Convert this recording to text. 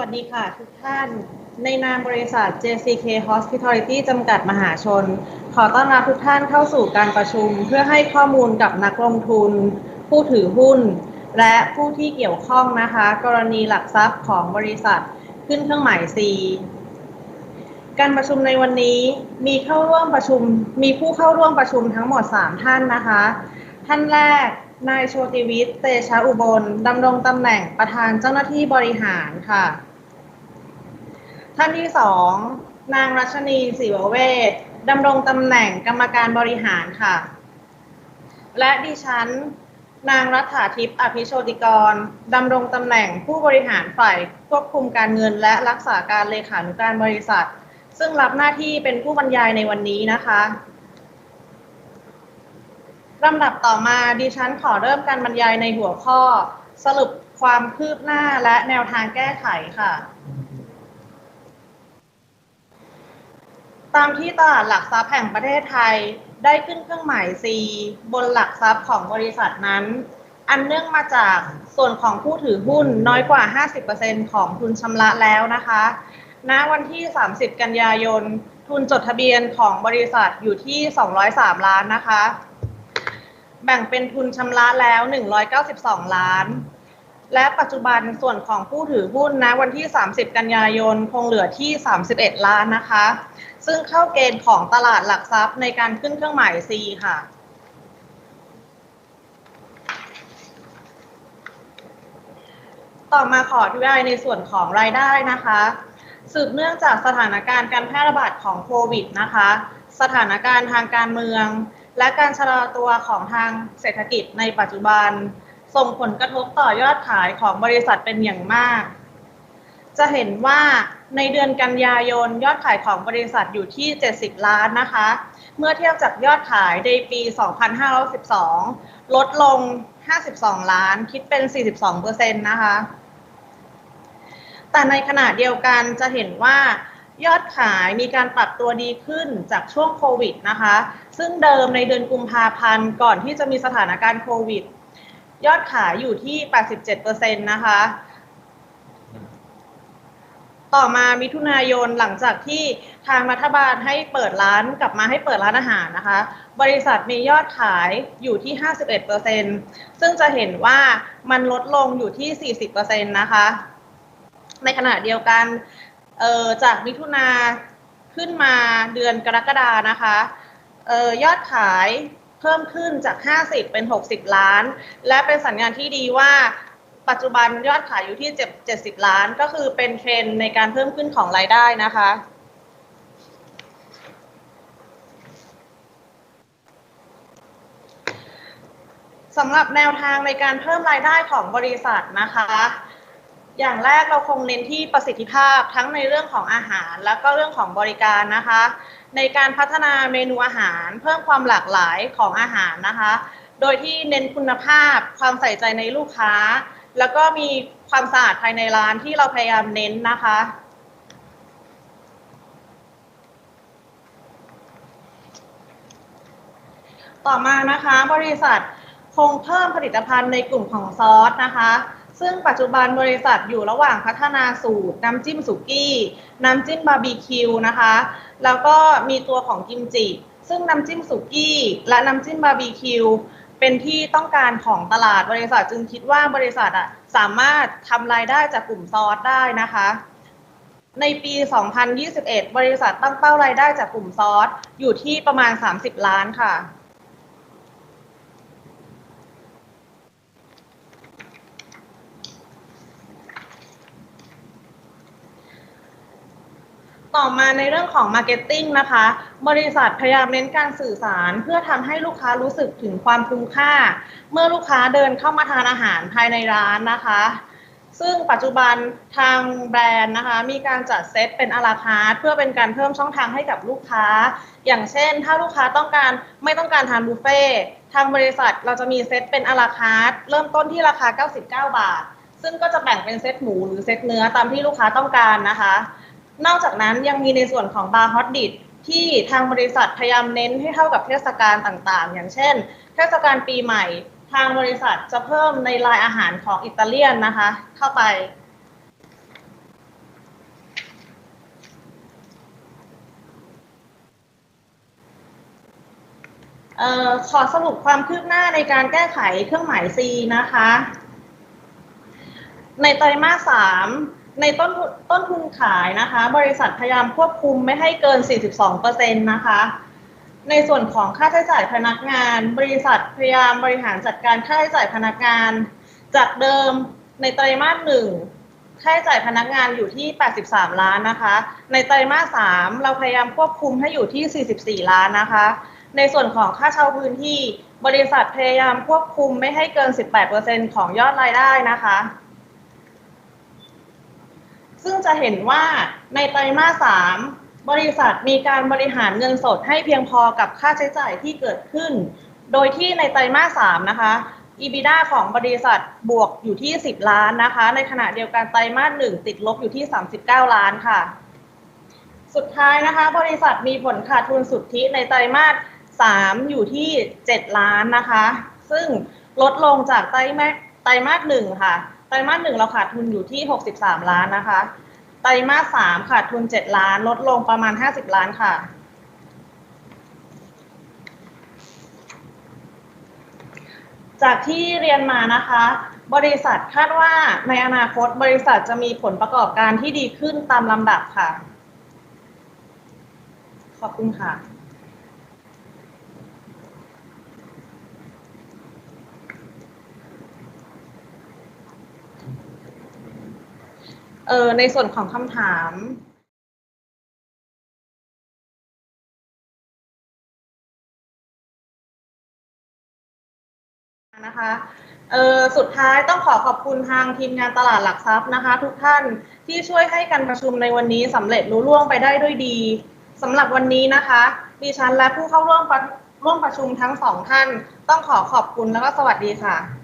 วัสดีค่ะทุกท่าน ในนามบริษัท JCK Hospitality จำกัดมหาชน ขอต้อนรับทุกท่านเข้าสู่การประชุม เพื่อให้ข้อมูลกับนักลงทุน ผู้ถือหุ้น และผู้ที่เกี่ยวข้องนะคะ กรณีหลักทรัพย์ของบริษัทขึ้นเครื่องหมาย C การประชุมในวันนี้มีเข้าร่วมประชุม มีผู้เข้าร่วมประชุมทั้งหมด 3 ท่านนะคะ ท่านแรกนายโชติวิทย์เตชะอุบลดำรงตำแหน่งประธานเจ้าหน้าที่บริหารค่ะ ท่านที่สองนางรัชนีศิวเวชดำรงตำแหน่งกรรมการบริหารค่ะ และดิฉัน นางรัฐาทิพย์อภิโชติกรดำรงตำแหน่งผู้บริหารฝ่ายควบคุมการเงินและรักษาการเลขานุการบริษัท ซึ่งรับหน้าที่เป็นผู้บรรยายในวันนี้นะคะลำดับต่อมาดิฉันขอเริ่มการบรรยายในหัวข้อ สรุปความคืบหน้าและแนวทางแก้ไขค่ะ ตามที่ตลาดหลักทรัพย์แห่งประเทศไทย ได้ขึ้นเครื่องหมาย C บนหลักทรัพย์ของบริษัทนั้น อันเนื่องมาจากส่วนของผู้ถือหุ้นน้อยกว่า 50%ของทุนชำระแล้วนะคะ ณ วันที่ 30 กันยายน ทุนจดทะเบียนของบริษัทอยู่ที่ 203 ล้านนะคะ แบ่งเป็นทุนชำระแล้ว 192 ล้านและปัจจุบันส่วนของผู้ถือหุ้นนะวันที่ 30 กันยายน คงเหลือที่ 31 ล้านนะคะซึ่งเข้าเกณฑ์ของตลาดหลักทรัพย์ในการขึ้นเครื่องหมาย C ค่ะ ต่อมาขออธิบายในส่วนของรายได้นะคะ สืบเนื่องจากสถานการณ์การแพร่ระบาดของโควิดนะคะ สถานการณ์ทางการเมือง และการชะลอตัวของทางเศรษฐกิจในปัจจุบัน ส่งผลกระทบต่อยอดขายของบริษัทเป็นอย่างมาก จะเห็นว่าในเดือนกันยายนยอดขายของบริษัทอยู่ที่ 70 ล้านนะคะ เมื่อเทียบจากยอดขายในปี 2512 ลดลง 52 ล้าน คิดเป็น 42%นะคะ แต่ในขณะเดียวกันจะเห็นว่ายอดขายมีการปรับตัวดีขึ้นจากช่วงโควิดนะคะ ซึ่งเดิมในเดือนกุมภาพันธ์ก่อนที่จะมีสถานการณ์โควิด ยอดขายอยู่ที่ 87%นะคะ ต่อมามิถุนายนหลังจากที่ทางรัฐบาลให้เปิดร้านกลับมาให้เปิดร้านอาหารนะคะ บริษัทมียอดขายอยู่ที่ 51%ซึ่งจะเห็นว่ามันลดลงอยู่ที่ 40%นะคะ ในขณะเดียวกันออจากมิถุนาขึ้นมาเดือนกรกฎานะคะออยอดขายเพิ่มขึ้นจาก 50 เป็น 60 ล้าน และเป็นสัญญาณที่ดีว่า ปัจจุบันยอดขายอยู่ที่ 70 ล้าน ก็คือเป็นเทรนในการเพิ่มขึ้นของรายได้นะคะ สำหรับแนวทางในการเพิ่มรายได้ของบริษัทนะคะ อย่างแรกเราคงเน้นที่ประสิทธิภาพทั้งในเรื่องของอาหาร แล้วก็เรื่องของบริการนะคะ ในการพัฒนาเมนูอาหาร เพิ่มความหลากหลายของอาหารนะคะ โดยที่เน้นคุณภาพความใส่ใจในลูกค้า แล้วก็มีความสะอาดภายในร้านที่เราพยายามเน้นนะคะ ต่อมานะคะบริษัทคงเพิ่มผลิตภัณฑ์ในกลุ่มของซอสนะคะ ซึ่งปัจจุบันบริษัทอยู่ระหว่างพัฒนาสูตรน้ำจิ้มสุกี้ น้ำจิ้มบาร์บีคิวนะคะ แล้วก็มีตัวของกิมจิ ซึ่งน้ำจิ้มสุกี้ และน้ำจิ้มบาร์บีคิว เป็นที่ต้องการของตลาดบริษัทจึงคิดว่าบริษัทอะสามารถทำรายได้จากกลุ่มซอสได้นะคะ ในปี 2021 บริษัทตั้งเป้ารายได้จากกลุ่มซอสอยู่ที่ประมาณ 30 ล้านค่ะ ต่อมาในเรื่องของ Marketing นะคะ บริษัทพยายามเน้นการสื่อสาร เพื่อทำให้ลูกค้ารู้สึกถึงความคุ้มค่า เมื่อลูกค้าเดินเข้ามาทานอาหารภายในร้านนะคะ ซึ่งปัจจุบันทางแบรนด์นะคะ มีการจัดเซตเป็นอาราคาร์ทเพื่อเป็นการเพิ่มช่องทางให้กับลูกค้า อย่างเช่น ถ้าลูกค้าต้องการไม่ต้องการทานบุฟเฟ่ทางบริษัทเราจะมีเซตเป็นอาราคาร์ทเริ่มต้นที่ราคา 99 บาท ซึ่งก็จะแบ่งเป็นเซตหมูหรือเซตเนื้อตามที่ลูกค้าต้องการนะคะ นอกจากนั้นยังมีในส่วนของบาร์ฮอตดิทที่ทางบริษัทพยายามเน้นให้เท่ากับเทศกาลต่างๆ อย่างเช่น เทศกาลปีใหม่ ทางบริษัทจะเพิ่มในลายอาหารของอิตาเลียนนะคะ เข้าไป ขอสรุปความคืบหน้าในการแก้ไขเครื่องหมาย C นะคะ ในไตรมาส3 ในต้นต้นทุนขายนะคะ บริษัทพยายามควบคุมไม่ให้เกิน 42%นะคะ ในส่วนของค่าใช้จ่ายพนักงาน บริษัทพยายามบริหารจัดการค่าใช้จ่ายพนักงาน จากเดิมในไตรมาสหนึ่งค่าใช้จ่ายพนักงานอยู่ที่ 83 ล้านนะคะ ในไตรมาสสามเราพยายามควบคุมให้อยู่ที่ 44 ล้านนะคะ ในส่วนของค่าเช่าพื้นที่ บริษัทพยายามควบคุมไม่ให้เกิน 18%ของยอดรายได้นะคะ ซึ่งจะเห็นว่าในไตรมาสสามบริษัทมีการบริหารเงินสดให้เพียงพอกับค่าใช้จ่ายที่เกิดขึ้น โดยที่ในไตรมาสสามนะคะ EBITDA ของบริษัทบวกอยู่ที่ 10 ล้านนะคะ ในขณะเดียวกันไตรมาสหนึ่งติดลบอยู่ที่ 39 ล้านค่ะ สุดท้ายนะคะ บริษัทมีผลขาดทุนสุทธิในไตรมาสสามอยู่ที่ 7 ล้านนะคะ ซึ่งลดลงจากไตรมาสไตรมาสหนึ่งค่ะ ไตรมาสหนึ่งเราขาดทุนอยู่ที่ 63 ล้านนะคะ ไตรมาสสามขาดทุน 7 ล้าน ลดลงประมาณ 50 ล้านค่ะ จากที่เรียนมานะคะ บริษัทคาดว่าในอนาคตบริษัทจะมีผลประกอบการที่ดีขึ้นตามลำดับค่ะ ขอบคุณค่ะ เออในส่วนของคำถามนะคะเออสุดท้ายต้องขอขอบคุณทางทีมงานตลาดหลักทรัพย์นะคะ ทุกท่านที่ช่วยให้การประชุมในวันนี้สำเร็จลุล่วงไปได้ด้วยดีสำหรับวันนี้นะคะ ดิฉันและผู้เข้าร่วมร่วมประชุมทั้งสองท่าน ต้องขอขอบคุณแล้วก็สวัสดีค่ะ